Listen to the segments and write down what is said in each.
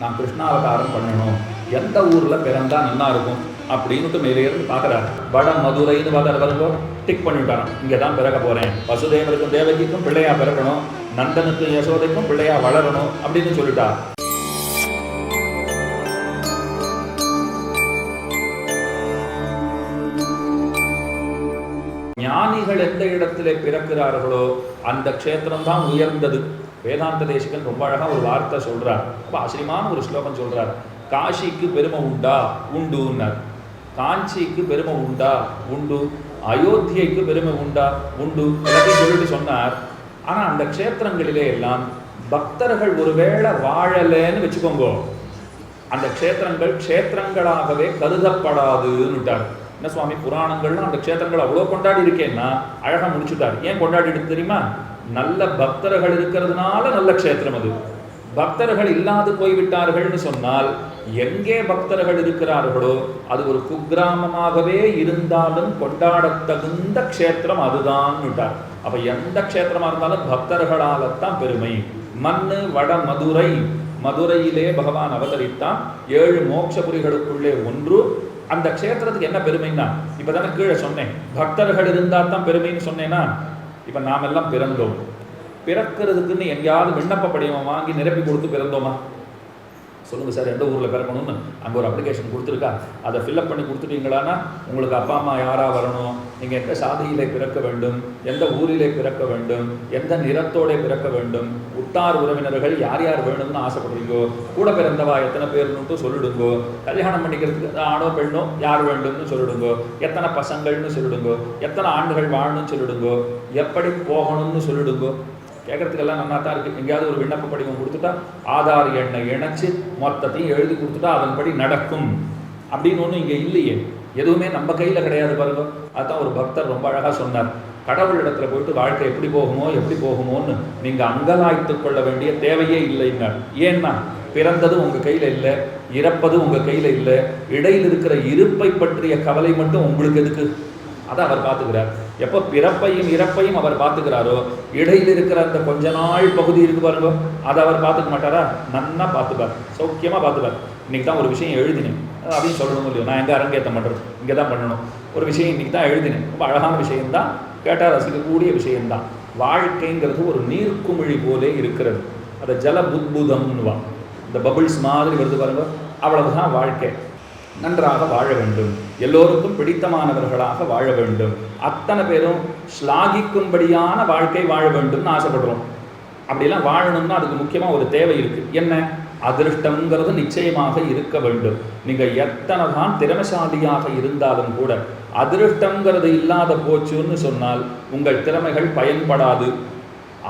நான் கிருஷ்ணாவதாரம் பண்ணணும். எந்த ஊரில் பிறந்தா நல்லா இருக்கும்? அப்படின்னுட்டு மேலே இருந்து பார்க்குறாரு. வட மதுரைன்னு பார்க்குற வரும்போ டிக் பண்ணிவிட்டாராம் இங்கே தான் பிறக்க போகிறேன் வசுதேவருக்கும் தேவகிக்கும் பிள்ளையா பிறக்கணும். நந்தனுக்கும் யசோதைக்கும் பிள்ளையா வளரணும் அப்படின்னு சொல்லிட்டார். ஞானிகள் எந்த இடத்திலே பிறக்கிறார்களோ அந்த க்ஷேத்திரம்தான் உயர்ந்தது. வேதாந்த தேசிகன் ரொம்ப அழகாக ஒரு வார்த்தை சொல்கிறார் ரொம்ப ஆச்சரியமான ஒரு ஸ்லோகம் சொல்கிறார் காஷிக்கு பெருமை உண்டா? உண்டுன்னார். காஞ்சிக்கு பெருமை உண்டா? உண்டு. அயோத்தியைக்கு பெருமை உண்டா? உண்டு எல்லாத்தையும் சொல்லிட்டு சொன்னார். ஆனா அந்த க்ஷேத்திரங்களிலே எல்லாம் பக்தர்கள் ஒருவேளை வாழலைன்னு வச்சுக்கோங்க. அந்த க்ஷேத்திரங்கள் க்ஷேத்திரங்களாகவே கருதப்படாதுன்னுட்டார். என்ன சுவாமி புராணங்கள்லாம் அந்த க்ஷேத்திரங்கள் அவ்வளோ கொண்டாடி இருக்கேன்னா அழகா முடிச்சுட்டார். ஏன் கொண்டாடிட்டு தெரியுமா? நல்ல பக்தர்கள் இருக்கிறதுனால நல்ல க்ஷேத்திரம் அது. பக்தர்கள் இல்லாது போய்விட்டார்கள்னு சொன்னால் எங்கே பக்தர்கள் இருக்கிறார்களோ அது ஒரு குக்கிராமமாகவே இருந்தாலும் கொண்டாடத்தகுந்த க்ஷேத்திரம் அதுதான் விட்டார் அப்ப எந்த க்ஷேத்திரமா இருந்தாலும் பக்தர்களால் தான் பெருமை. மண்ணு வட மதுரை. மதுரையிலே பகவான் அவதரித்தான். ஏழு மோட்சபுரிகளுக்குள்ளே ஒன்று. அந்த க்ஷேத்திரத்துக்கு என்ன பெருமைன்னா இப்போ தானே கீழே சொன்னேன். பக்தர்கள் இருந்தால் தான் பெருமைன்னு சொன்னேன்னா நாம எல்லாம் பிறந்தோம். பிறக்கிறதுக்குன்னு எங்கேயாவது விண்ணப்ப படிவம் வாங்கி நிரப்பி கொடுத்து பிறந்தோமா? சொல்லுங்கள் சார் எந்த ஊரில் பிறக்கணும்னு அங்கே ஒரு அப்ளிகேஷன் கொடுத்துருக்கா? அதை ஃபில்அப் பண்ணி கொடுத்துட்டீங்களான்னா உங்களுக்கு அப்பா அம்மா யாராக வரணும்? நீங்கள் எந்த சாதியிலே பிறக்க வேண்டும்? எந்த ஊரிலே பிறக்க வேண்டும்? எந்த நிறத்தோட பிறக்க வேண்டும்? உத்தார் உறவினர்கள் யார் யார் வேணும்னு ஆசைப்படுறீங்கோ? கூட பிறந்தவா எத்தனை பேர்னுட்டு சொல்லிடுங்கோ. கல்யாணம் பண்ணிக்கிறதுக்கு ஆணோ பெண்ணோ யார் வேண்டும்னு சொல்லிடுங்கோ. எத்தனை பசங்கள்னு சொல்லிடுங்கோ. எத்தனை ஆண்டுகள் வாழணும்னு சொல்லிடுங்கோ. எப்படி போகணும்னு சொல்லிடுங்கோ. கேட்கறதுக்கெல்லாம் நல்லா தான் இருக்குது எங்கேயாவது ஒரு விண்ணப்ப படிவம் கொடுத்துட்டா ஆதார் எண்ணை இணைச்சி மொத்தத்தையும் எழுதி கொடுத்துட்டா அதன்படி நடக்கும். அப்படின்னு ஒன்றும் இங்கே இல்லையே. எதுவுமே நம்ம கையில் கிடையாது பாருங்க. அதுதான் ஒரு பக்தர் ரொம்ப அழகாக சொன்னார். கடவுள் இடத்துல போயிட்டு வாழ்க்கை எப்படி போகுமோ எப்படி போகுமோன்னு நீங்கள் அங்கலாய்த்து கொள்ள வேண்டிய தேவையே இல்லைங்க ஏன்னா பிறந்தது உங்கள் கையில் இல்லை இறப்பது உங்கள் கையில் இல்லை இடையில் இருக்கிற இருப்பை பற்றிய கவலை மட்டும் உங்களுக்கு எதுக்கு? அதை அவர் பார்த்துக்கிறார். எப்போ பிறப்பையும் இறப்பையும் அவர் பார்த்துக்கிறாரோ இடையில் இருக்கிற அந்த கொஞ்ச நாள் பகுதி இருக்கு பாருங்க. அதை அவர் பார்த்துக்க மாட்டாரா? நன்னா பார்த்துப்பார். சௌக்கியமாக பார்த்துப்பார். இன்றைக்கி தான் ஒரு விஷயம் எழுதினேன். அதையும் சொல்லணும் இல்லையோ? நான் எங்கே அரங்கேற்றம் பண்ணுறது இங்கே தான் பண்ணணும். ஒரு விஷயம் இன்றைக்கி தான் எழுதினேன். ரொம்ப அழகான விஷயம்தான். கேட்டால் ரசிக்கக்கூடிய விஷயம்தான். வாழ்க்கைங்கிறது ஒரு நீர்க்குமிழி போலே இருக்கிறது. அதை ஜல புத்புதம்னுவா இந்த பபிள்ஸ் மாதிரி வருது பாருங்க. அவ்வளவுதான் வாழ்க்கை. நன்றாக வாழ வேண்டும். எல்லோருக்கும் பிடித்தமானவர்களாக வாழ வேண்டும். அத்தனை பேரும் ஸ்லாகிக்கும்படியான வாழ்க்கை வாழ வேண்டும்னு ஆசைப்படுறோம். அப்படிலாம் வாழணும்னா அதுக்கு முக்கியமாக ஒரு தேவை இருக்கு. என்ன? அதிருஷ்டங்கிறது நிச்சயமாக இருக்க வேண்டும். நீங்கள் எத்தனை தான் திறமைசாலியாக இருந்தாலும் கூட அதிருஷ்டங்கிறது இல்லாத போச்சுன்னு சொன்னால் உங்கள் திறமைகள் பயன்படாது.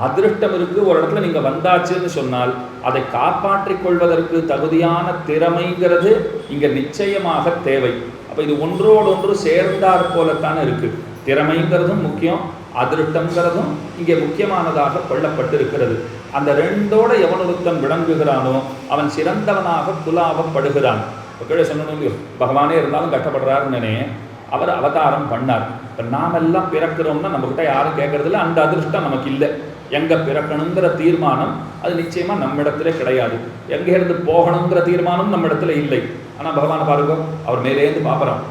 அதிருஷ்டம் இருக்கு ஒரு இடத்துல நீங்கள் வந்தாச்சுன்னு சொன்னால் அதை காப்பாற்றிக் கொள்வதற்கு தகுதியான திறமைங்கிறது இங்கே நிச்சயமாக தேவை. அப்போ இது ஒன்றோடு ஒன்று சேர்ந்தாற் போலத்தானே இருக்குது திறமைங்கிறதும் முக்கியம் அதிருஷ்டங்கிறதும் இங்கே முக்கியமானதாக கொள்ளப்பட்டிருக்கிறது. அந்த ரெண்டோட எவன் ஒருத்தன் விளங்குகிறானோ அவன் சிறந்தவனாக குலாவப்படுகிறான். இப்போ கீழே சொல்லணும் பகவானே இருந்தாலும் கஷ்டப்படுறாருன்னு அவர் அவதாரம் பண்ணார். இப்போ நாமெல்லாம் பிறக்கிறோம்னா நம்மக்கிட்ட யாரும் கேட்கறதில்ல அந்த அதிருஷ்டம் நமக்கு இல்லை. எங்கே பிறக்கணுங்கிற தீர்மானம் அது நிச்சயமாக நம்மிடத்துல கிடையாது. எங்கேருந்து போகணுங்கிற தீர்மானம் நம்மிடத்துல இல்லை. ஆனால் பகவான் பாருங்க அவர் மேலேருந்து பார்க்குறோம்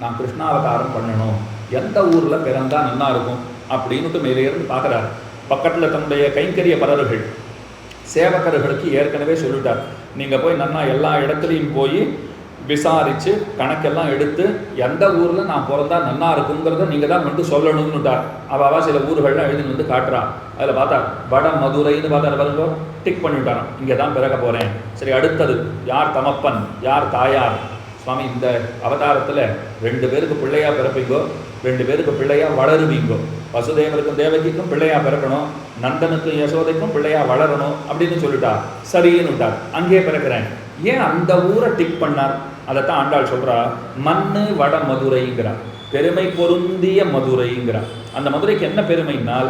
நான் கிருஷ்ணாவதாரம் பண்ணணும். எந்த ஊரில் பிறந்தால் நல்லா இருக்கும் அப்படின்னுட்டு மேலேருந்து பார்க்குறாரு பக்கத்தில் தன்னுடைய கைங்கரிய பரர்கள் சேவகர்களுக்கு ஏற்கனவே சொல்லிட்டார். நீங்கள் போய் நன்னா எல்லா இடத்துலையும் போய் விசாரித்து கணக்கெல்லாம் எடுத்து எந்த ஊரில் நான் பிறந்தா நல்லா இருக்குங்கிறத நீங்கள் தான் வந்து சொல்லணும்னுட்டார் அவள் சில ஊர்கள்லாம் எழுதின்னு வந்து காட்டுறான் அதில் பார்த்தா வட மதுரைன்னு பார்த்தா பாருங்க டிக் பண்ணிவிட்டான் இங்கே தான் பிறக்க போகிறேன் சரி அடுத்தது யார் தமப்பன் யார் தாயார்? சுவாமி இந்த அவதாரத்தில் ரெண்டு பேருக்கு பிள்ளையா பிறப்பீங்கோ? ரெண்டு பேருக்கு பிள்ளையாக வளருவீங்கோ? வசுதேவருக்கும் தேவகிக்கும் பிள்ளையாக பிறக்கணும். நந்தனுக்கும் யசோதைக்கும் பிள்ளையாக வளரணும் அப்படின்னு சொல்லிட்டார் சரின்னு விட்டார் அங்கேயே பிறக்கிறேன். ஏன் அந்த ஊரை டிக் பண்ணார்? அதைத்தான் ஆண்டாள் சொல்கிறா மண்ணு வட மதுரைங்கிறான் பெருமை பொருந்திய மதுரைங்கிறான். அந்த மதுரைக்கு என்ன பெருமைனால்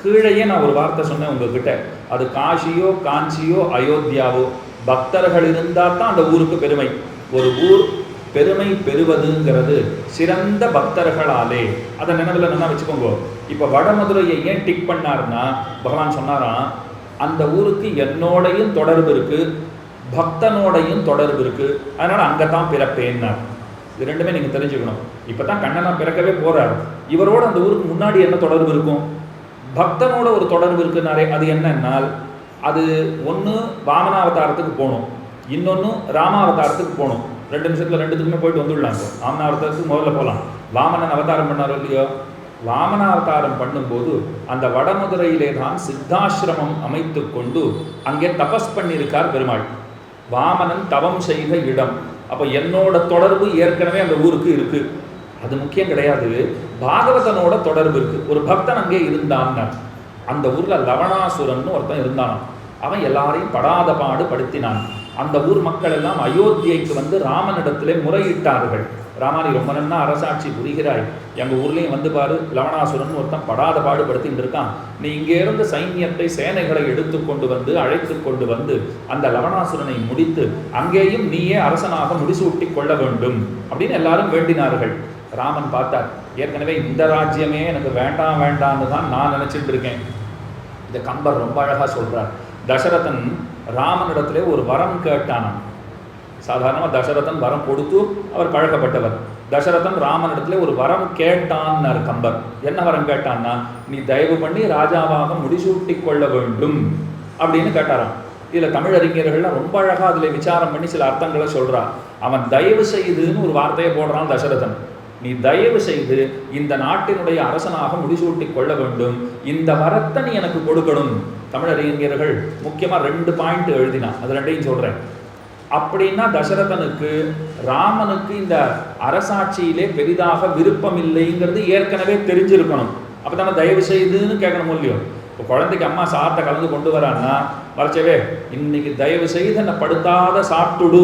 கீழேயே நான் ஒரு வார்த்தை சொன்னேன் உங்ககிட்ட அது காஷியோ காஞ்சியோ அயோத்தியாவோ பக்தர்கள் இருந்தால் தான் அந்த ஊருக்கு பெருமை. ஒரு ஊர் பெருமை பெறுவதுங்கிறது சிறந்த பக்தர்களாலே. அதை நினைவில் நல்லா வச்சுக்கோங்க இப்போ வடமதுரையை ஏன் டிக் பண்ணாருன்னா பகவான் சொன்னாராம் அந்த ஊருக்கு என்னோடையும் தொடர்பு இருக்குது பக்தனோடையும் தொடர்பு இருக்கு. அதனால அங்கதான் பிறப்பேன்னார் இது ரெண்டுமே நீங்கள் தெரிஞ்சுக்கணும். இப்போ தான் கண்ணனா பிறக்கவே போறார். இவரோட அந்த ஊருக்கு முன்னாடி என்ன தொடர்பு இருக்கும்? பக்தனோட ஒரு தொடர்பு இருக்குனாரே அது என்னன்னால் அது ஒன்று வாமனாவதாரத்துக்கு போகணும். இன்னொன்று ராமாவதாரத்துக்கு போகணும். ரெண்டு நிமிஷத்தில் ரெண்டுத்துக்குமே போயிட்டு வந்துடலாம் வாமனாவதாரத்துக்கு முதல்ல போகலாம். வாமனன் அவதாரம் பண்ணாரோ இல்லையோ? வாமனாவதாரம் பண்ணும்போது அந்த வடமதுரையிலே தான் சித்தாசிரமம் அமைத்து கொண்டு அங்கே தபஸ் பண்ணியிருக்கார் பெருமாள். வாமனன் தவம் செய்த இடம். அப்போ என்னோட தொடர்பு ஏற்கனவே அந்த ஊருக்கு இருக்கு. அது முக்கியம் கிடையாது. பாகவதனோட தொடர்பு இருக்கு. ஒரு பக்தன் அங்கே இருந்தான் அந்த ஊர்ல லவணாசுரன் ஒருத்தன் இருந்தான் அவன் எல்லாரையும் படாத பாடு படுத்தினான். அந்த ஊர் மக்கள் எல்லாம் அயோத்தியைக்கு வந்து ராமனிடத்திலே முறையிட்டார்கள். ராமானி ரொம்ப நன்னா அரசாட்சி புரிகிறாய். எங்கள் ஊர்லேயும் வந்து பாரு லவணாசுரன் ஒருத்தன் படாத பாடுபடுத்திட்டு இருக்கான் நீ இங்கே இருந்து சைன்யத்தை சேனைகளை எடுத்து கொண்டு வந்து அழைத்து கொண்டு வந்து அந்த லவணாசுரனை முடித்து அங்கேயும் நீயே அரசனாக முடிசூட்டி கொள்ள வேண்டும் அப்படின்னு எல்லாரும் வேண்டினார்கள். ராமன் பார்த்தார் ஏற்கனவே இந்த ராஜ்யமே எனக்கு வேண்டாம் வேண்டான்னு தான் நான் நினச்சிட்டு இருக்கேன். இந்த கம்பர் ரொம்ப அழகாக சொல்கிறார் தசரதன் ராமனிடத்திலே ஒரு வரம் கேட்டானாம். சாதாரணமாக தசரதன் வரம் கொடுத்து அவர் பழக்கப்பட்டவர். தசரதன் ராமனிடத்துல ஒரு வரம் கேட்டான்னார் கம்பர். என்ன வரம் கேட்டான்னா நீ தயவு பண்ணி ராஜாவாக முடிசூட்டி கொள்ள வேண்டும் அப்படின்னு கேட்டாராம். இதில் தமிழ் அறிஞர்கள்லாம் ரொம்ப அழகாக அதில் விசாரம் பண்ணி சில அர்த்தங்களை சொல்கிறான் அவன் தயவு செய்துன்னு ஒரு வார்த்தையை போடுறான் தசரதன். நீ தயவு செய்து இந்த நாட்டினுடைய அரசனாக முடிசூட்டி கொள்ள வேண்டும். இந்த வரத்தை நீ எனக்கு கொடுக்கணும். தமிழறிஞர்கள் முக்கியமா ரெண்டு பாயிண்ட் எழுதினா அது ரெண்டையும் சொல்றேன். அப்படின்னா தசரதனுக்கு ராமனுக்கு இந்த அரசாட்சியிலே பெரிதாக விருப்பம் இல்லைங்கிறது ஏற்கனவே தெரிஞ்சிருக்கணும். அப்பதானே தயவு செய்துன்னு கேட்கணும் இல்லையோ? இப்போ குழந்தைக்கு அம்மா சாப்பிட்ட கலந்து கொண்டு வரான்னா வரைச்சவே இன்னைக்கு தயவு செய்து என்னை படுத்தாத சாப்பிட்டுடு.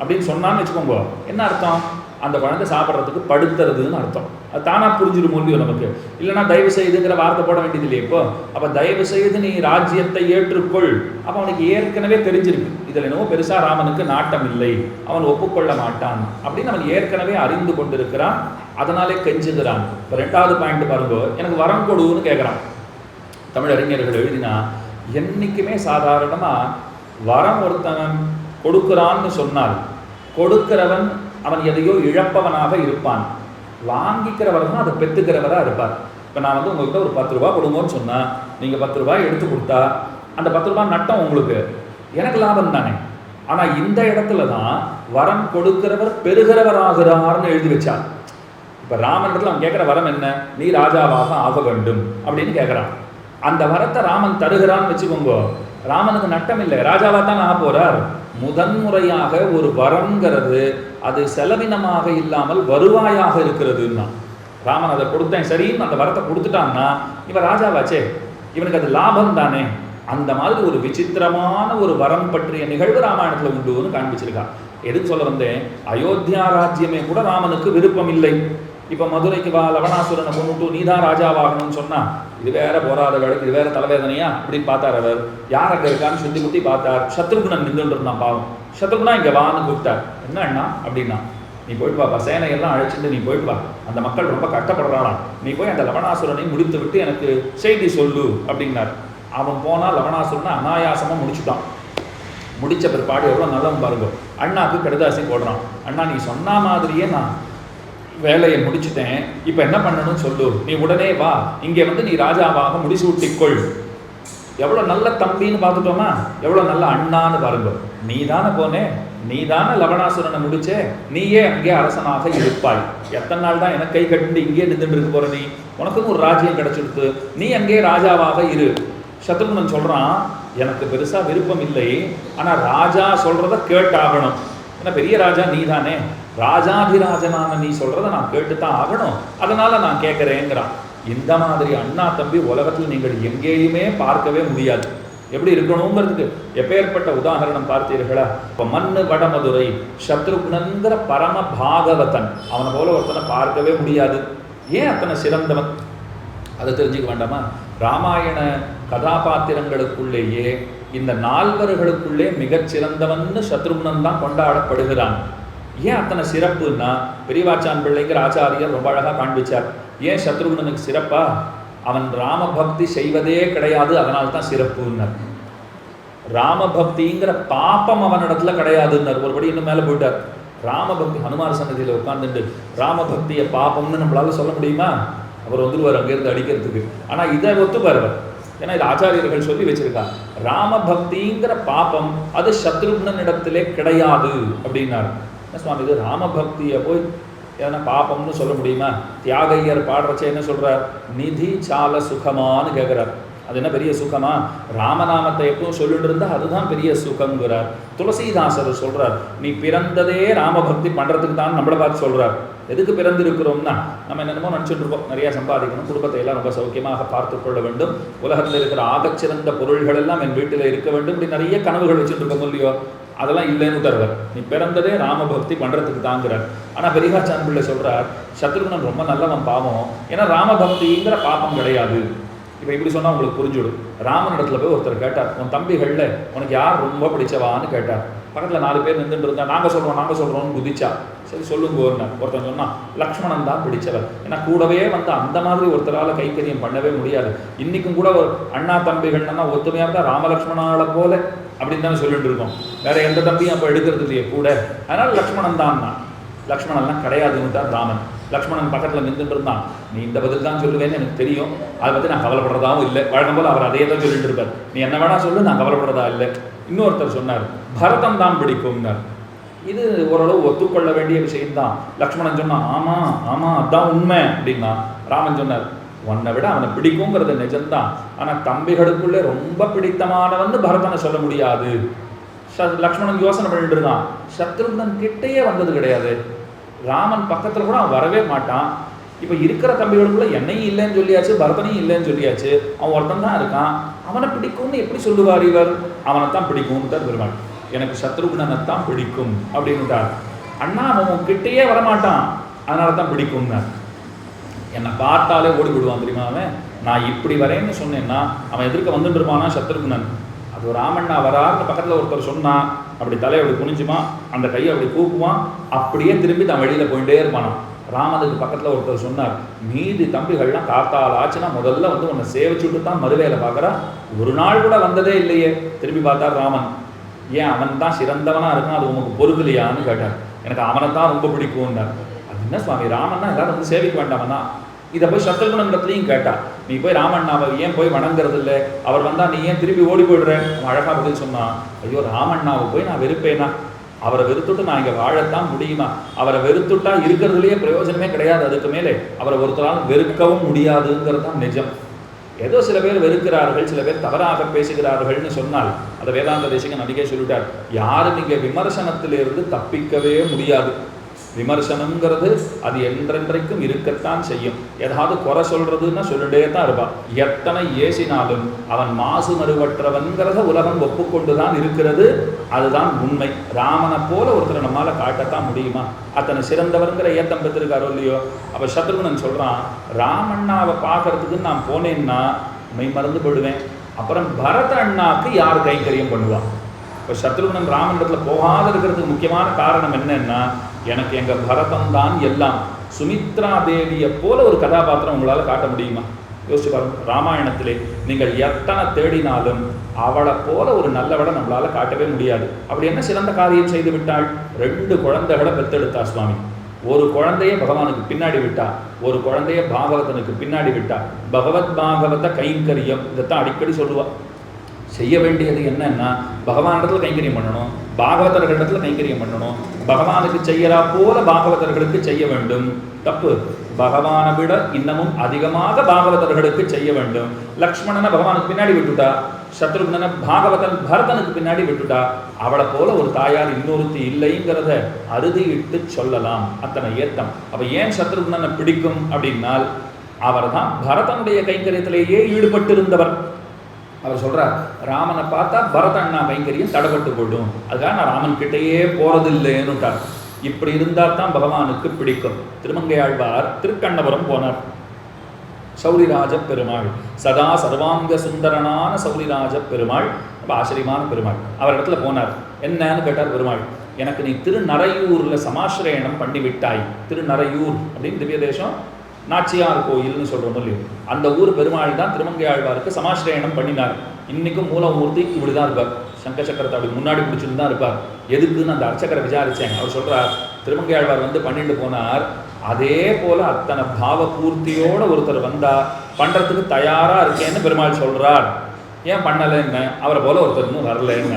அப்படின்னு சொன்னான்னு வச்சுக்கோங்க. என்ன அர்த்தம்? அந்த குழந்தை சாப்பிட்றதுக்கு படுத்துறதுன்னு அர்த்தம். அது தானாக புரிஞ்சிடும் முடியும் நமக்கு? இல்லைன்னா தயவு செய்துங்கிற வார்த்தை போட வேண்டியது இல்லையே இப்போ. அப்போ தயவு செய்து நீ ராஜ்யத்தை ஏற்றுக்கொள். அப்போ அவனுக்கு ஏற்கனவே தெரிஞ்சிருக்கு. இதில் என்னவோ பெருசாக ராமனுக்கு நாட்டம் இல்லை. அவன் ஒப்புக்கொள்ள மாட்டான். அப்படின்னு அவன் ஏற்கனவே அறிந்து கொண்டிருக்கிறான். அதனாலே கெஞ்சுகிறான். இப்போ ரெண்டாவது பாயிண்ட் பாருங்க. எனக்கு வரம் கொடுன்னு கேட்குறான் தமிழ் அறிஞர்கள் எழுதினா என்னைக்குமே சாதாரணமாக வரம் ஒருத்தவன் கொடுக்குறான்னு சொன்னால் கொடுக்கிறவன் அவன் எதையோ இழப்பவனாக இருப்பான். வாங்கிக்கிறவர் தான் அதை பெற்றுக்கிறவராக இருப்பார். இப்போ நான் வந்து உங்கள்கிட்ட ஒரு பத்து ரூபா கொடுங்கன்னு சொன்னேன் நீங்கள் பத்து ரூபாய் எடுத்து கொடுத்தா அந்த பத்து ரூபாய் நட்டம் உங்களுக்கு. எனக்கு லாபம் தானே. ஆனால் இந்த இடத்துல தான் வரம் கொடுக்கிறவர் பெறுகிறவர் ஆகிறார்னு எழுதி வச்சார். இப்போ ராமனிடத்தில் அவன் கேட்குற வரம் என்ன? நீ ராஜாவாக ஆக வேண்டும் அப்படின்னு கேட்குறான். அந்த வரத்தை ராமன் தருகிறான்னு வச்சுக்கோங்க ராமனுக்கு நட்டம் இல்லை ராஜாவா தான் ஆக போகிறார் முதன்முறையாக ஒரு வரங்கிறது அது செலவினமாக இல்லாமல் வருவாயாக இருக்கிறதுன்னா. ராமன் அதை கொடுத்தேன். சரின்னு அந்த வரத்தை கொடுத்துட்டான்னா இவன் ராஜாவாச்சே. இவனுக்கு அது லாபம் தானே. அந்த மாதிரி ஒரு விசித்திரமான ஒரு வரம் பற்றிய நிகழ்வு ராமாயணத்தில் உண்டுன்னு காண்பிச்சிருக்கா. எதுக்கு சொல்ல வந்தேன்? அயோத்தியா ராஜ்யமே கூட ராமனுக்கு விருப்பம் இல்லை இப்போ மதுரைக்கு வா லவணாசுரனை கொண்டுட்டு நீதான் ராஜாவாகணும்னு சொன்னால் இது வேற போராத இது வேற தலைவேதனையா? அப்படின்னு பார்த்தார் அவர். யார் அங்கே இருக்கான்னு சுத்தி குத்தி பார்த்தார். சத்ருகுணன் நின்றுட்டு இருந்தான் பாவம். சத்ருகுணா இங்கே வான்னு கூப்பிட்டார். என்ன அண்ணா? அப்படின்னா நீ போயிட்டு வா சேனை அழைச்சிட்டு நீ போயிட்டு வா. அந்த மக்கள் ரொம்ப கஷ்டப்படுறாளாம். நீ போய் அந்த லவணாசுரனை முடித்து விட்டு எனக்கு செய்தி சொல்லு அப்படின்னார். அவன் போனால் லவணாசுரனை அனாயாசமாக முடிச்சுட்டான். முடிச்ச பிற்பாடு எவ்வளோ நல்லவன் பாருங்க. அண்ணாக்கு கடுதாசி போடுறான். அண்ணா நீ சொன்ன மாதிரியே நான் வேலையை முடிச்சிட்டேன். இப்போ என்ன பண்ணணும்னு சொல்லு. நீ உடனே வா. இங்கே வந்து நீ ராஜாவாக முடிசூட்டிக்கொள் எவ்வளோ நல்ல தம்பின்னு பார்த்துட்டோமா? எவ்வளோ நல்ல அண்ணான்னு பாருங்க. நீ தானே போனே. நீ தானே லவணாசுரனை முடிச்சே. நீயே அங்கே அரசனாக இருப்பாய். எத்தனை நாள் தான் எனக்கு கை கட்டிட்டு இங்கே நின்றுட்டு இருக்க போற நீ? உனக்கும் ஒரு ராஜ்யம் கிடைச்சிடுத்து நீ அங்கே ராஜாவாக இரு. சத்ருகன் சொல்கிறான் எனக்கு பெருசாக விருப்பம் இல்லை. ஆனால் ராஜா சொல்கிறத கேட்டாகணும். ஏன்னா பெரிய ராஜா நீ தானே ராஜாதிராஜனான நீ சொல்கிறத நான் கேட்டுத்தான் ஆகணும். அதனால நான் கேட்குறேங்கிறான். இந்த மாதிரி அண்ணா தம்பி உலகத்தில் நீங்கள் எங்கேயுமே பார்க்கவே முடியாது. எப்படி இருக்கணுங்கிறதுக்கு எப்பேற்பட்ட உதாரணம் பார்த்தீர்களா? இப்போ மண்ணு வடமதுரை சத்ருகுணங்கிற பரம பாகவதன் அவனை போல ஒருத்தனை பார்க்கவே முடியாது. ஏன் அத்தனை சிறந்தவன்? அதை தெரிஞ்சுக்க வேண்டாமா? ராமாயண கதாபாத்திரங்களுக்குள்ளேயே இந்த நால்வர்களுக்குள்ளே மிகச்சிறந்தவன் சத்ருகுணன் தான் கொண்டாடப்படுகிறான். ஏன் அத்தனை சிறப்புன்னா பெரியவாச்சான் பிள்ளைங்கிற ஆச்சாரியர் ரொம்ப அழகா காண்பிச்சார். ஏன் சத்ருகுணனுக்கு சிறப்பா? அவன் ராமபக்தி செய்வதே கிடையாது அதனால தான் சிறப்புன்னார். ராமபக்திங்கிற பாப்பம் அவனிடத்துல கிடையாதுன்னார். ஒருபடி இன்னும் மேலே போயிட்டார். ராமபக்தி ஹனுமார் சன்னதியில் உட்காந்துட்டு ராமபக்தியை பாப்பம்னு நம்மளால சொல்ல முடியுமா? அவர் வந்துருவார் அங்கேருந்து அடிக்கிறதுக்கு. ஆனா இதை ஒத்துப்பார் அவர். ஏன்னா இது ஆச்சாரியர்கள் சொல்லி வச்சிருக்கா. ராமபக்திங்கிற பாப்பம் அது சத்ருக்னனிடத்திலே கிடையாது அப்படின்னாரு. சுவாமி இது ராமபக்தியை போய் எதனா பாப்பம்னு சொல்ல முடியுமா? தியாகையர் பாடுறச்ச என்ன சொல்கிறார் நிதி சால சுகமான்னு கேட்குறார் அது என்ன பெரிய சுகமா? ராமநாமத்தை எப்பவும் சொல்லிட்டு இருந்தா அதுதான் பெரிய சுகம்ங்கிறார். துளசிதாசர் சொல்றார் நீ பிறந்ததே ராமபக்தி பண்றதுக்கு தான் நம்மளை பார்த்து சொல்றார். எதுக்கு பிறந்திருக்கிறோம்னா நம்ம என்னென்னமோ நினச்சிட்டு இருக்கோம். நிறையா சம்பாதிக்கணும். குடும்பத்தை எல்லாம் ரொம்ப சௌக்கியமாக பார்த்து கொள்ள வேண்டும். உலகத்தில் இருக்கிற ஆகச்சிறந்த பொருள்கள் எல்லாம் என் வீட்டில் இருக்க வேண்டும். இப்படி நிறைய கனவுகள் வச்சுட்டு இருக்கோம் இல்லையோ? அதெல்லாம் இல்லைன்னு தருவார் நீ பிறந்ததே ராமபக்தி பண்ணுறதுக்கு தாங்கிறார். ஆனால் பெரியாச்சான் பிள்ளை சொல்கிறார் சத்ருகுணன் ரொம்ப நல்லவன் பாவம். ஏன்னா ராமபக்திங்கிற பாப்பம் கிடையாது. இப்போ இப்படி சொன்னால் உங்களுக்கு புரிஞ்சுடும் ராமன் இடத்துல போய் ஒருத்தர் கேட்டார் உன் தம்பிகள்ல உனக்கு யார் ரொம்ப பிடிச்சவான்னு கேட்டார். பக்கத்தில் நாலு பேர் நின்றுட்டு இருந்தா நாங்க சொல்கிறோம் நாங்கள் சொல்கிறோம்னு குதிச்சா? சரி சொல்லுங்க ஒருத்தன் சொன்னால் லக்ஷ்மணன் தான் பிடிச்சவர் ஏன்னா கூடவே வந்து அந்த மாதிரி ஒருத்தரால் கைக்கரியம் பண்ணவே முடியாது. இன்றைக்கும் கூட ஒரு அண்ணா தம்பிகள்னா ஒத்துமையாக இருந்தால் ராமலக்ஷ்மணால போல அப்படின்னு தானே சொல்லிட்டு இருக்கோம். வேற எந்த தம்பியும் அப்போ எடுக்கிறது இல்லையே கூட. அதனால லக்ஷ்மணன் தான் லக்ஷ்மணன்லாம் கிடையாதுன்னு தான் ராமன். லக்ஷ்மணன் பக்கத்தில் நின்றுட்டு இருந்தான். நீ இந்த பதில் தான் சொல்லுவேன்னு எனக்கு தெரியும். அதை பற்றி நான் கவலைப்படுறதாவும் இல்லை. வழக்கம் போல அவர் அதே தான் சொல்லிட்டு இருப்பார். நீ என்ன வேணா சொல்லு நான் கவலைப்படுறதா இல்லை. இன்னொருத்தர் சொன்னார் பரதம் தான் பிடிக்கும்னார். இது ஓரளவு ஒத்துக்கொள்ள வேண்டிய விஷயம்தான். லக்ஷ்மணன் சொன்னான் ஆமாம் ஆமாம் அதான் உண்மை. அப்படின்னா ராமன் சொன்னார் உன்னை விட அவனை பிடிக்குங்கிறது நிஜம்தான். ஆனால் தம்பிகளுக்குள்ளே ரொம்ப பிடித்தமானவன் பரதனை சொல்ல முடியாது. லக்ஷ்மணன் யோசனை பண்ணிட்டு இருந்தான். சத்ருகன் கிட்டேயே வந்தது கிடையாது. ராமன் பக்கத்தில் கூட அவன் வரவே மாட்டான். இப்போ இருக்கிற தம்பிகளுக்குள்ள என்னையும் இல்லைன்னு சொல்லியாச்சு பரதனையும் இல்லைன்னு சொல்லியாச்சு. அவன் ஒருத்தன் தான் இருக்கான். அவனை பிடிக்கும்னு எப்படி சொல்லுவார் இவர்? அவனைத்தான் பிடிக்கும்னு தான் பெருமாள். எனக்கு சத்ருகுணனை தான் பிடிக்கும் அப்படின்னுட்டார். அண்ணா அவன் உன் கிட்டேயே வரமாட்டான். அதனால தான் பிடிக்கும்னார். என்னை பார்த்தாலே ஓடி விடுவான் தெரியுமா அவன்? நான் இப்படி வரேன்னு சொன்னேன்னா அவன் எதிர்க்க வந்துட்டு இருப்பானா சத்ருகுணன் அது ராமண்ணா வராருன்னு பக்கத்தில் ஒருத்தர் சொன்னான் அப்படி தலையை அப்படி குனிஞ்சுமா அந்த கையை அப்படி கூப்புவான் அப்படியே திரும்பி தான் வெளியில் போயிட்டே இருப்பானான் ராமனுக்கு பக்கத்தில் ஒருத்தர் சொன்னார் மீதி தம்பிகள்லாம் காத்தால் ஆச்சுன்னா முதல்ல வந்து உன்னை சேவிச்சுட்டு தான் மறுவேலை பார்க்குறா ஒரு நாள் கூட வந்ததே இல்லையே. திரும்பி பார்த்தா ராமன். ஏன் அவன் தான் சிறந்தவனாக இருக்கான் அது உனக்கு பொறுக்கலையான்னு கேட்டார். எனக்கு அவனை தான் ரொம்ப பிடிக்கும்னார். அது என்ன சுவாமி ராமன்னா எல்லாரும் வந்து சேவிக்க வேண்டாமனா? இதை போய் சத்ருகுணத்திலையும் கேட்டா. நீ போய் ராமண்ணாவை ஏன் போய் வணங்குறது இல்லை அவர் வந்தால் நீ ஏன் திரும்பி ஓடி போயிடுற? அவன் அழகா பதில் சொன்னான். ஐயோ ராமண்ணாவை போய் நான் வெறுப்பேனா? அவரை வெறுத்துட்டு நான் இங்க வாழத்தான் முடியுமா? அவரை வெறுத்துட்டா இருக்கிறதுலயே பிரயோஜனமே கிடையாது அதுக்கு மேலே. அவரை ஒருத்தரால் வெறுக்கவும் முடியாதுங்கிறது தான் நிஜம். ஏதோ சில பேர் வெறுக்கிறார்கள் சில பேர் தவறாக பேசுகிறார்கள்னு சொன்னால் அதை வேதாந்த தேசிகன் அதிகே சொல்லிட்டார் யாரும் இங்கே விமர்சனத்திலிருந்து தப்பிக்கவே முடியாது. விமர்சனம்ங்கிறது அது என்றென்றைக்கும் இருக்கத்தான் செய்யும். ஏதாவது குறை சொல்றதுன்னா சொல்லிட்டே தான் இருப்பான் எத்தனை ஏசினாலும் அவன் மாசு மறுவற்றவன்கிறத உலகம் ஒப்புக்கொண்டு தான் இருக்கிறது. அதுதான் உண்மை. ராமனை போல ஒருத்தரை நம்மால காட்டத்தான் முடியுமா? அத்தனை சிறந்தவருங்கிற ஏத்தம் பெற்றிருக்காரோ இல்லையோ? அப்போ சத்ருகுணன் சொல்கிறான் ராமண்ணாவை பார்க்கறதுக்கு நான் போனேன்னா மெய் மறந்து போயிடுவேன். அப்புறம் பரத அண்ணாவுக்கு யார் கைங்கரியம் பண்ணுவான் இப்போ சத்ருகுணன் ராமனிடத்தில் போகாத இருக்கிறதுக்கு முக்கியமான காரணம் என்னன்னா எனக்கு எங்கள் பரதம் தான் எல்லாம். சுமித்ரா தேவியை போல ஒரு கதாபாத்திரம் உங்களால் காட்ட முடியுமா? யோசிச்சு பாருங்க. ராமாயணத்திலே நீங்கள் எத்தனை தேடினாலும் அவளை போல ஒரு நல்லவளை நம்மளால காட்டவே முடியாது. அப்படி என்ன சிறந்த காரியம் செய்து விட்டாள்? ரெண்டு குழந்தைகளை பெத்தெடுத்தா சுவாமி. ஒரு குழந்தைய பகவானுக்கு பின்னாடி விட்டா ஒரு குழந்தைய பாகவதனுக்கு பின்னாடி விட்டா பகவத் பாகவத கைங்கரியம் இதைத்தான் அடிக்கடி சொல்லுவாள் செய்ய வேண்டியது என்னன்னா பகவானிடத்துல கைங்கரியம் பண்ணணும் பாகவதர்களிடத்துல கைங்கரியம் பண்ணணும். பகவானுக்கு செய்யறா போல பாகவதர்களுக்கு செய்ய வேண்டும். தப்பு. பகவானை விட இன்னமும் அதிகமாக பாகவதர்களுக்கு செய்ய வேண்டும். லக்ஷ்மணனை பகவானுக்கு பின்னாடி விட்டுட்டா சத்ருக்னனை பாகவதன் பரதனுக்கு பின்னாடி விட்டுட்டா அவளை போல ஒரு தாயார் இன்னொருத்தி இல்லைங்கிறத அறுதியிட்டு சொல்லலாம். அத்தனை ஏத்தம். அப்ப ஏன் சத்ருக்னனை பிடிக்கும் அப்படின்னால் அவர்தான் பரதனுடைய கைங்கரியத்திலேயே ஈடுபட்டிருந்தவர். அவர் சொல்கிறார் ராமனை பார்த்தா பரத அண்ணா கைங்கரியம் தடைப்பட்டு போடும். அதுக்காக நான் ராமன் கிட்டேயே போகிறதில்லைன்னுட்டார் இப்படி இருந்தால் தான் பகவானுக்கு பிடிக்கும். திருமங்கையாழ்வார் திருக்கண்ணபுரம் போனார். சௌரிராஜ பெருமாள் சதா சர்வாங்க சுந்தரனான சௌரிராஜ பெருமாள் ரொம்ப ஆச்சரியமான பெருமாள். அவர் இடத்துல போனார். என்னன்னு கேட்டார் பெருமாள் எனக்கு நீ திருநறையூர்ல சமாசிரயணம் பண்ணி விட்டாய் திருநறையூர் அப்படின்னு திவ்ய தேசம் நாச்சியார் கோயில்னு சொல்கிறோம் இல்லையோ? அந்த ஊர் பெருமாள் தான் திருமங்கையாழ்வாருக்கு சமாசிரயணம் பண்ணினார். இன்னைக்கும் மூலமூர்த்தி இப்படிதான் இருப்பார். சங்க சக்கரத்தை அப்படி முன்னாடி பிடிச்சிட்டு தான் இருப்பார். எதுக்குன்னு அந்த அர்ச்சகரை விசாரிச்சேன். அவர் சொல்றார் திருமங்கையாழ்வார் வந்து பண்ணிட்டு போனார். அதே போல அத்தனை பாவ பூர்த்தியோட ஒருத்தர் வந்தா பண்ணுறதுக்கு தயாராக இருக்கேன்னு பெருமாள் சொல்கிறார் ஏன் பண்ணலைன்னு அவரை போல ஒருத்தர் இன்னும் வரலைங்க.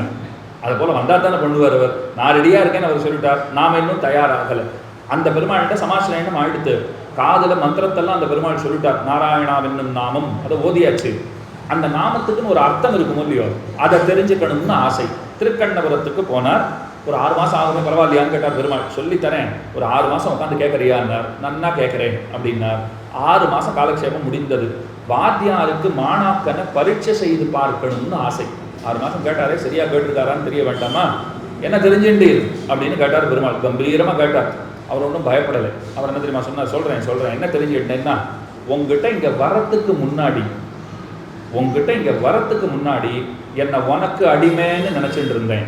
அதை போல வந்தால் தானே பண்ணுவார் அவர். நான் ரெடியாக இருக்கேன்னு அவர் சொல்லிட்டார். நாம் இன்னும் தயாராகலை. அந்த பெருமாள்கிட்ட சமாசிரயணம் ஆயிடுத்து. காதில் மந்திரத்தெல்லாம் அந்த பெருமாள் சொல்லிட்டார் நாராயணா என்னும் நாமம். அதை ஓதியாச்சு. அந்த நாமத்துக்குன்னு ஒரு அர்த்தம் இருக்கும் இல்லையோ அதை தெரிஞ்சுக்கணும்னு ஆசை. திருக்கண்ணபுரத்துக்கு போனார். ஒரு ஆறு மாதம் ஆகுமே பரவாயில்லையான்னு கேட்டார் பெருமாள். சொல்லித்தரேன். ஒரு ஆறு மாதம் உட்காந்து கேட்குறியான்னார். நன்னா கேட்கறேன் அப்படின்னார். ஆறு மாதம் காலக்ஷேபம் முடிந்தது. வாத்தியாருக்கு மாணாக்கனை பரீட்சை செய்து பார்க்கணும்னு ஆசை. ஆறு மாதம் கேட்டாரே சரியா கேட்டிருக்காரான்னு தெரிய வேண்டாமா? என்ன தெரிஞ்சுட்டீர் அப்படின்னு கேட்டார் பெருமாள். கம்பீரமாக கேட்டார். அவர் ஒன்றும் பயப்படலை. அவர் என்ன தெரியுமா சொன்னார்? சொல்கிறேன் சொல்கிறேன் என்ன தெரிஞ்சுக்கிட்டேன்னா உங்ககிட்ட இங்கே வரத்துக்கு முன்னாடி உங்ககிட்ட இங்கே வரத்துக்கு முன்னாடி என்னை உனக்கு அடிமைன்னு நினச்சிட்டு இருந்தேன்.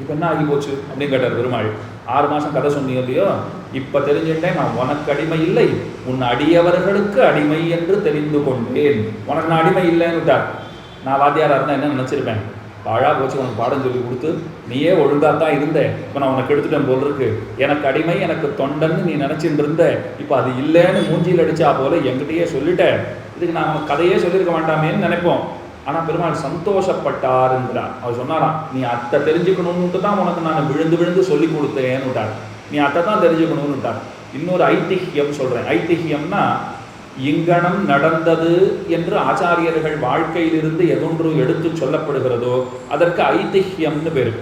இப்போ என்ன ஆகி போச்சு அப்படின்னு கேட்டார் பெருமாள். ஆறு மாதம் கதை சொன்னீங்க இல்லையோ? இப்போ தெரிஞ்சுட்டேன் நான் உனக்கு அடிமை இல்லை. உன் அடியவர்களுக்கு அடிமை என்று தெரிந்து கொண்டேன். உனக்கு நான் அடிமை இல்லைன்னு விட்டார். நான் வாத்தியாராக இருந்தால் என்ன நினச்சிருப்பேன்? பாழா போச்சு உனக்கு பாடம் சொல்லி கொடுத்து நீயே ஒழுங்காக தான் இருந்த. இப்போ நான் உனக்கு எடுத்துட்டேன் போல் இருக்கு. எனக்கு அடிமை எனக்கு தொண்டன்னு நீ நினச்சிட்டு இருந்த. இப்போ அது இல்லைன்னு மூஞ்சியில் அடித்தா போல என்கிட்டயே சொல்லிட்டேன். இதுக்கு நான் உனக்கு கதையே சொல்லியிருக்க வேண்டாமேன்னு நினைப்போம். ஆனால் பெருமாள் சந்தோஷப்பட்டாருங்கிறார் அவர் சொன்னாராம் நீ அத்தை தெரிஞ்சுக்கணும்னுட்டு தான் உனக்கு நான் விழுந்து விழுந்து சொல்லி கொடுத்தேன்னு விட்டார் நீ அத்தை தான் தெரிஞ்சுக்கணும்னு விட்டார் இன்னொரு ஐதிஹியம் சொல்கிறேன் ஐதிஹியம்னா இங்கனம் நடந்தது என்று ஆச்சாரியர்கள் வாழ்க்கையிலிருந்து எதொன்று எடுத்து சொல்லப்படுகிறதோ அதற்கு ஐதிஹ்யம்னு பேர்.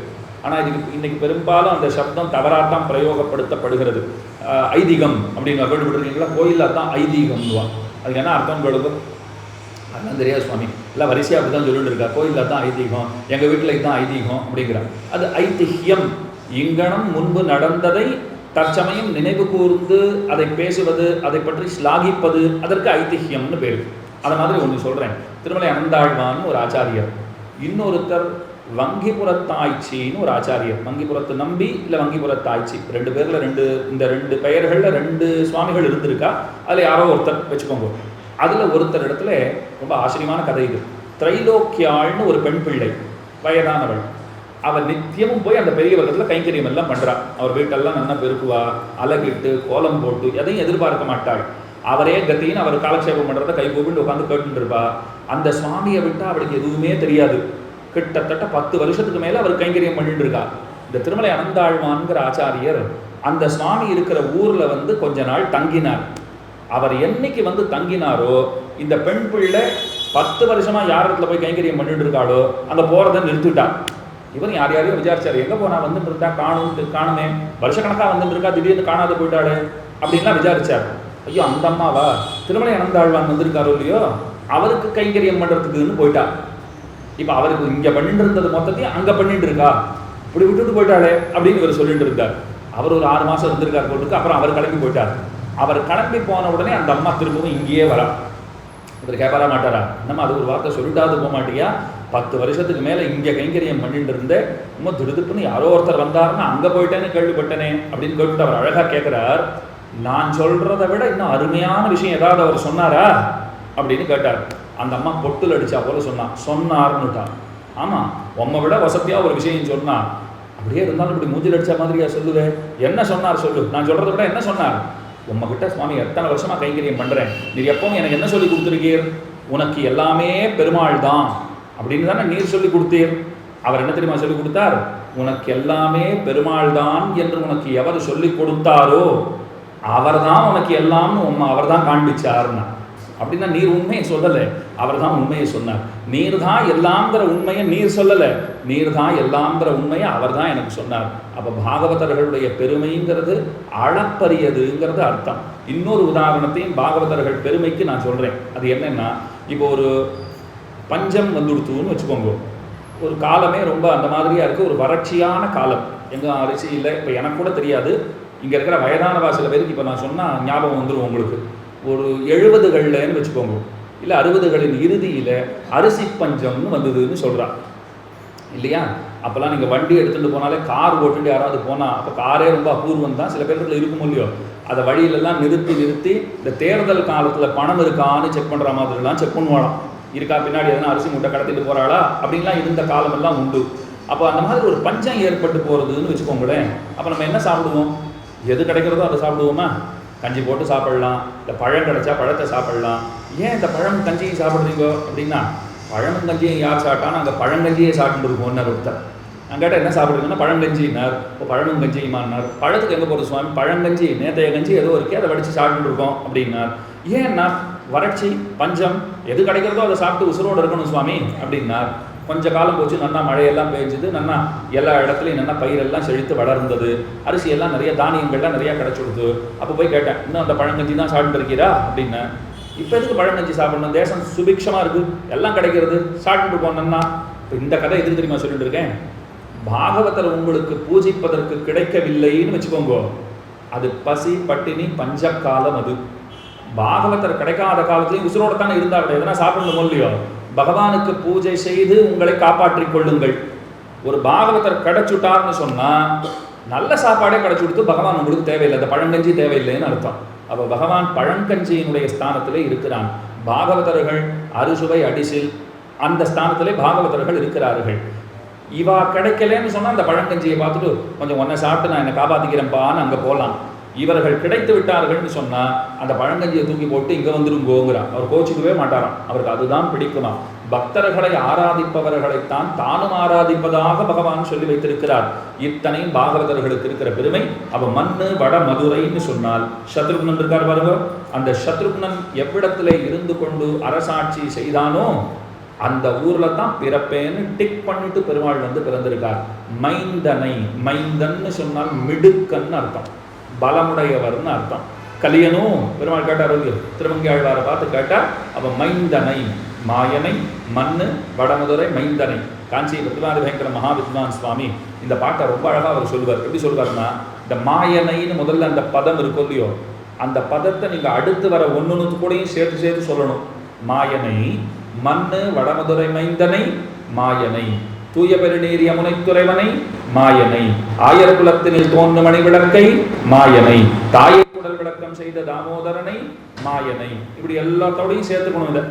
ஆனால் இதுக்கு இன்னைக்கு பெரும்பாலும் அந்த சப்தம் தவறாகத்தான் பிரயோகப்படுத்தப்படுகிறது. ஐதீகம் அப்படின்னு கேள்விப்பட்டிருக்கீங்களா? கோயிலில் தான் ஐதீகம்னுவான் அதுக்கு என்ன அர்த்தம் கொடுக்கும் அதெல்லாம் தெரியாது சுவாமி. எல்லாம் வரிசையாக அப்படி தான் சொல்லிட்டு இருக்கா. கோயிலில் தான் ஐதீகம் எங்கள் வீட்டில் இதுதான் ஐதீகம் அப்படிங்கிறார். அது ஐதிஹ்யம் இங்கனம் முன்பு நடந்ததை தற்சமயம் நினைவு கூர்ந்து அதை பேசுவது அதை பற்றி ஸ்லாகிப்பது அதற்கு ஐதிஹியம்னு பேர். அந்த மாதிரி ஒன்று சொல்கிறேன் திருமலை அனந்தாழ்வான்னு ஒரு ஆச்சாரியர். இன்னொருத்தர் வங்கிபுரத்தாய்ச்சின்னு ஒரு ஆச்சாரியர். வங்கிபுரத்து நம்பி இல்லை வங்கிபுரத்தாய்ச்சி ரெண்டு பேரில் ரெண்டு இந்த ரெண்டு பெயர்களில் ரெண்டு சுவாமிகள் இருந்திருக்கா? அதில் யாரோ ஒருத்தர் வச்சுக்கோங்க. அதில் ஒருத்தர் இடத்துல ரொம்ப ஆச்சரியமான கதை இது. திரைலோக்கியாள்னு ஒரு பெண் பிள்ளை வயதானவள். அவள் நித்தியமும் போய் அந்த பெரிய வர்க்கத்தில் கைங்கரியம் எல்லாம் பண்ணுறாள் அவர் வீட்டெல்லாம் நல்லா பெருக்குவா அலகிட்டு கோலம் போட்டு எதையும் எதிர்பார்க்க மாட்டாள். அவரே கத்தின்னு அவர் காலக்ஷேபம் பண்ணுறத கை கூப்பிட்டு உட்காந்து கேட்டுட்டு இருப்பா அந்த சுவாமியை விட்டால் அவளுக்கு எதுவுமே தெரியாது. கிட்டத்தட்ட பத்து வருஷத்துக்கு மேலே அவர் கைங்கரியம் பண்ணிட்டு இருக்கா இந்த திருமலை அனந்தாழ்வான்கிற ஆச்சாரியர் அந்த சுவாமி இருக்கிற ஊரில் வந்து கொஞ்ச நாள் தங்கினார். அவர் என்னைக்கு வந்து தங்கினாரோ இந்த பெண் பிள்ளை பத்து வருஷமா யார் இடத்துல போய் கைங்கரியம் பண்ணிட்டு இருக்காளோ அங்கே போறதை நிறுத்திட்டார். இவர் யார் யாரையும் விசாரிச்சாரு. எங்க போனா வந்துட்டு இருந்தா காணும். காணுமே வருஷக்கணக்கா வந்துட்டு இருக்கா திடீர்னு காணாத போயிட்டாளே அப்படின்லாம் விசாரிச்சார். ஐயோ அந்த அம்மாவா? திருமலை அனந்தாழ்வான் வந்திருக்காரோ இல்லையோ? அவருக்கு கைங்கரியம் பண்றதுக்குன்னு போயிட்டா. இப்போ அவருக்கு இங்க பண்ணிட்டு இருந்தது மொத்தத்தையும் அங்க பண்ணிட்டு இருக்கா இப்படி விட்டுட்டு போயிட்டாளே அப்படின்னு இவர் சொல்லிட்டு இருந்தார் அவர் ஒரு ஆறு மாசம் இருந்திருக்கார் போட்டுக்கு அப்புறம் அவர் கிளம்பி போயிட்டார். அவர் கிளம்பி போன உடனே அந்த அம்மா திரும்பவும் இங்கேயே வரா. இவர் கேட்பாரா மாட்டாரா? நம்ம அது ஒரு வார்த்தை சொல்லிட்டாவது போக மாட்டியா? பத்து வருஷத்துக்கு மேலே இங்கே கைங்கரியம் பண்ணிட்டு இருந்தேன் ரொம்ப திடுதுப்புன்னு யாரோ ஒருத்தர் வந்தாருன்னா அங்கே போயிட்டேன்னு கேள்விப்பட்டனே அப்படின்னு கேட்டு அவர் அழகாக கேட்குறார் நான் சொல்கிறத விட இன்னும் அருமையான விஷயம் ஏதாவது அவர் சொன்னாரா? அப்படின்னு கேட்டார். அந்த அம்மா பொட்டில் அடித்தா போல சொன்னான் சொன்னார்னுட்டான் ஆமாம் உம்மை விட வசதியாக ஒரு விஷயம் சொன்னான் அப்படியே இருந்தாலும் இப்படி மூஞ்சில் அடித்த மாதிரியா சொல்லுவே என்ன சொன்னார் சொல்லு. நான் சொல்கிறத விட என்ன சொன்னார்? உம்மகிட்ட சுவாமி எத்தனை வருஷமாக கைங்கரியம் பண்ணுறேன் நீர் எப்பவும் எனக்கு என்ன சொல்லி கொடுத்துருக்கீர்? உனக்கு எல்லாமே பெருமாள் தான் அப்படின்னு தானே நீர் சொல்லி கொடுத்தீர். அவர் என்ன தெரியுமா சொல்லி கொடுத்தார்? உனக்கு எல்லாமே பெருமாள் தான் என்று உனக்கு எவர் சொல்லி கொடுத்தாரோ அவர் தான் உனக்கு எல்லாம்னு உண்மை அவர் தான் காண்பிச்சார்னா. அப்படின்னா நீர் உண்மையை சொல்லலை. அவர் தான் உண்மையை சொன்னார். நீர் தான் எல்லாங்கிற உண்மையை நீர் சொல்லலை. நீர் தான் எல்லாங்கிற உண்மையை அவர் தான் எனக்கு சொன்னார். அப்போ பாகவதர்களுடைய பெருமைங்கிறது அளப்பரியதுங்கிறது அர்த்தம். இன்னொரு உதாரணத்தையும் பாகவதர்கள் பெருமைக்கு நான் சொல்கிறேன் அது என்னென்னா இப்போ ஒரு பஞ்சம் வந்துடுத்துன்னு வச்சுக்கோங்க. ஒரு காலமே ரொம்ப அந்த மாதிரியாக இருக்குது ஒரு வறட்சியான காலம். எங்க அரிசி இல்லை இப்போ எனக்கு கூட தெரியாது. இங்கே இருக்கிற வயதானவா சில பேருக்கு இப்போ நான் சொன்னால் ஞாபகம் வந்துடும் உங்களுக்கு. ஒரு எழுபதுகள்லன்னு வச்சுக்கோங்க. இல்லை அறுபதுகளின் இறுதியில் அரிசி பஞ்சம்னு வந்ததுன்னு சொல்கிறான் இல்லையா? அப்போல்லாம் நீங்கள் வண்டி எடுத்துகிட்டு போனாலே கார் ஓட்டுட்டு யாராவது போனால் அப்போ காரே ரொம்ப அபூர்வம் தான். சில பேர்ல இருக்கும் இல்லையோ? அதை வழியிலெல்லாம் நிறுத்தி நிறுத்தி இந்த தேர்தல் காலத்தில் பணம் இருக்கான்னு செக் பண்ணுற மாதிரிலாம் செக் பண்ணுவாளாம். இருக்கா? பின்னாடி எதனா அரிசி மூட்டை கடத்திட்டு போகிறாளா அப்படின்லாம் இருந்த காலமெல்லாம் உண்டு. அப்போ அந்த மாதிரி ஒரு பஞ்சம் ஏற்பட்டு போகிறதுன்னு வச்சுக்கோங்களேன். அப்போ நம்ம என்ன சாப்பிடுவோம்? எது கிடைக்கிறதோ அதை சாப்பிடுவோமா? கஞ்சி போட்டு சாப்பிடலாம். இல்லை பழம் கிடைச்சா பழத்தை சாப்பிடலாம். ஏன் இந்த பழம் கஞ்சியும் சாப்பிட்றீங்க? அப்படின்னா பழம் கஞ்சியும் யார் சாப்பிட்டா நாங்கள் பழங்கஞ்சியே சாப்பிட்டுருக்கோம்னு ஒருத்தர் நான் கேட்டால் என்ன சாப்பிடுறீங்கன்னா பழங்கஞ்சினார் இப்போ பழமும் கஞ்சியுமானார் பழத்துக்கு எங்கே போகிறது சுவாமி? பழங்கஞ்சி நேத்தைய கஞ்சி ஏதோ இருக்கே அதை வடித்து சாப்பிட்டுருக்கோம் அப்படின்னார். ஏன்னா வறட்சி பஞ்சம் எது கிடைக்கிறதோ அதை சாப்பிட்டு உசுரோடு இருக்கணும் சுவாமி அப்படின்னார் கொஞ்ச காலம் போச்சு நன்னா மழையெல்லாம் பெஞ்சுது நன்னா எல்லா இடத்துலையும் நல்லா பயிரெல்லாம் செழித்து வளர்ந்தது அரிசி எல்லாம் நிறைய தானியங்கள்லாம் நிறைய கிடைச்சுடுது. அப்போ போய் கேட்டேன் இன்னும் அந்த பழங்கஞ்சி தான் சாப்பிட்டுருக்கீரா? அப்படின்னு இப்போ எதுக்கு பழங்கஞ்சி சாப்பிடணும்? தேசம் சுபிக்ஷமாக இருக்குது எல்லாம் கிடைக்கிறது. சாப்பிட்டுட்டு போனோம்னா இப்போ இந்த கதை எதுக்கு தெரியுமா சொல்லிட்டு இருக்கேன்? பாகவதர் உங்களுக்கு பூஜிப்பதற்கு கிடைக்கவில்லைன்னு வச்சுக்கோங்க. அது பசி பட்டினி பஞ்சக்காலம் அது. பாகவதர் கிடைக்காத காலத்திலையும் உசுரோட தானே இருந்தாங்க எதனா சாப்பிடணும் இல்லையோ? பகவானுக்கு பூஜை செய்து உங்களை காப்பாற்றிக் கொள்ளுங்கள். ஒரு பாகவதர் கிடைச்சுட்டார்னு சொன்னால் நல்ல சாப்பாடே கிடைச்சு கொடுத்து பகவான் உங்களுக்கு தேவையில்லை. அந்த பழங்கஞ்சி தேவையில்லைன்னு அர்த்தம். அப்போ பகவான் பழங்கஞ்சியினுடைய ஸ்தானத்திலே இருக்கிறான். பாகவதர்கள் அறுசுவை அடிசில் அந்த ஸ்தானத்திலே பாகவதர்கள் இருக்கிறார்கள். இவா கிடைக்கலன்னு சொன்னால் அந்த பழங்கஞ்சியை பார்த்துட்டு கொஞ்சம் ஒன்றை சாப்பிட்டு நான் என்னை காப்பாற்றிக்கிறேன்ப்பான்னு அங்கே போகலாம் இவர்கள் கிடைத்து விட்டார்கள்னு சொன்னா அந்த பழங்கஞ்சியை தூக்கி போட்டு இங்க வந்துருங்கோங்கிறார் அவர் கோச்சிக்கவே மாட்டாராம். அவருக்கு அதுதான் பிடிக்குமா பக்தர்களை ஆராதிப்பவர்களைத்தான் தானும் ஆராதிப்பதாக பகவான் சொல்லி வைத்திருக்கிறார். இத்தனையும் பாகவதர்களுக்கு இருக்கிற பெருமை. அவ மண்ணு வட மதுரைன்னு சொன்னால் சத்ருக்னன் இருக்கார் பாருங்க. அந்த சத்ருக்னன் எவ்விடத்திலே இருந்து கொண்டு அரசாட்சி செய்தானோ அந்த ஊர்ல தான் பிறப்பேன்னு டிக் பண்ணிட்டு பெருமாள் வந்து பிறந்திருக்கார். மைந்தனை மைந்தன்னு சொன்னால் மிடுக்கன்னு அர்த்தம். பலமுடையவர்னு அர்த்தம். கலியனும் பெருமாள் கேட்டார் இல்லையோ திருமங்கையாழ்வாரை பார்த்து கேட்டால் அவன் மைந்தனை மாயனை மண்ணு வடமுதுரை மைந்தனை காஞ்சி பிரதிபாதி பயங்கர மகாவித்வான் சுவாமி. இந்த பாட்டை ரொம்ப அழகாக அவர் சொல்லுவார். எப்படி சொல்லுவாருன்னா இந்த மாயனைன்னு முதல்ல அந்த பதம் இருக்கும் இல்லையோ அந்த பதத்தை நீங்கள் அடுத்து வர ஒன்று கூடயும் சேர்த்து சேர்த்து சொல்லணும். மாயனை மண்ணு வடமதுரை மைந்தனை மாயனை தூய பெருநீர் யமுனை துறைவனை மாயனை. ஆயர் குலத்தினில் தோன்றும் மணி விளக்கை மாயனை. தாயை குடல் விளக்கம் செய்த தாமோதரனை மாயனை. இப்படி எல்லாத்தோடையும் சேர்த்துக்கணும் இதை.